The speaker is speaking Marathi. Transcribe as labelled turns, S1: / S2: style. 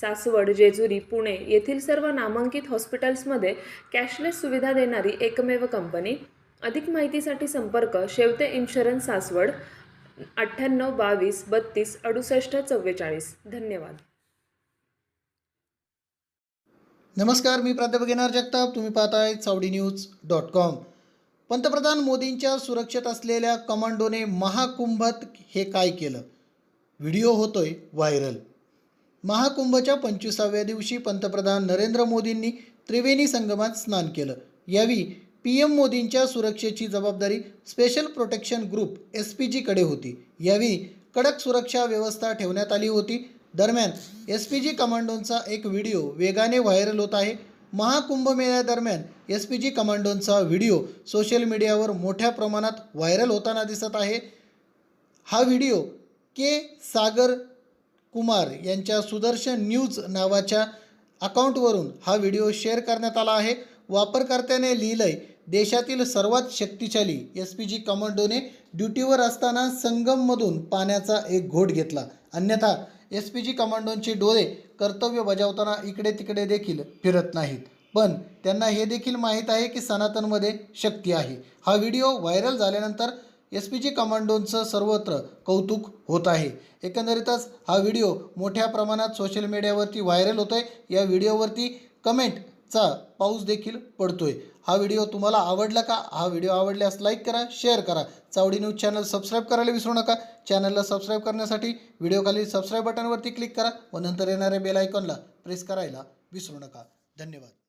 S1: सासवड जेजुरी पुणे येथील सर्व नामांकित हॉस्पिटल्समध्ये कॅशलेस सुविधा देणारी एकमेव कंपनी. अधिक माहितीसाठी संपर्क शेवते इन्शुरन्स सासवड अठ्ठ्याण्णव बावीस बत्तीस अडुसष्ट चव्वेचाळीस. धन्यवाद.
S2: नमस्कार मी प्राध्यापक येणार जगताप. तुम्ही पाहताय सावडी न्यूज डॉट कॉम. पंतप्रधान मोदींच्या सुरक्षेत असलेल्या कमांडोने महाकुंभत हे काय केलं? व्हिडिओ होतोय व्हायरल. महाकुंभच्या पंचवीसाव्या दिवशी पंतप्रधान नरेंद्र मोदींनी त्रिवेणी संगमात स्नान केलं. यावेळी पी एम मोदींच्या सुरक्षेची जबाबदारी special protection group S P जीकडे होती. यावेळी कडक सुरक्षा व्यवस्था ठेवण्यात आली होती. दरम्यान एस पी जी कमांडोंचा एक व्हिडिओ वेगाने व्हायरल होत आहे. महाकुंभ मेळ्यादरम्यान एस पी जी कमांडोंचा व्हिडिओ सोशल मीडियावर मोठ्या प्रमाणात व्हायरल होताना दिसत आहे. हा व्हिडिओ के सागर कुमार यांच्या सुदर्शन न्यूज नावाच्या अकाउंटवरून हा व्हिडिओ शेअर करण्यात आला आहे. वापरकर्त्याने लिहिलंय देशातील सर्वात शक्तिशाली एस पी जी कमांडोने ड्युटीवर असताना संगममधून पाण्याचा एक घोट घेतला. अन्यथा एस पी जी कमांडोंचे डोळे कर्तव्य बजावताना इकडे तिकडे देखील फिरत नाहीत. पण त्यांना हे देखील माहीत आहे की सनातनमध्ये शक्ती आहे. हा व्हिडिओ व्हायरल झाल्यानंतर एस पी जी कमांडोंचं सर्वत्र कौतुक होत आहे. एकंदरीतच हा व्हिडिओ मोठ्या प्रमाणात सोशल मीडियावरती व्हायरल होतोय. या व्हिडिओवरती कमेंटचा पाऊस देखील पडतोय. हा व्हिडिओ तुम्हाला आवडला का? हा व्हिडिओ आवडल्यास लाईक करा शेअर करा. चावडी न्यूज चॅनल सबस्क्राईब करायला विसरू नका. चॅनलला सबस्क्राईब करण्यासाठी व्हिडिओखाली सबस्क्राईब बटनवरती क्लिक करा व नंतर येणाऱ्या बेल आयकॉनला प्रेस करायला विसरू नका. धन्यवाद.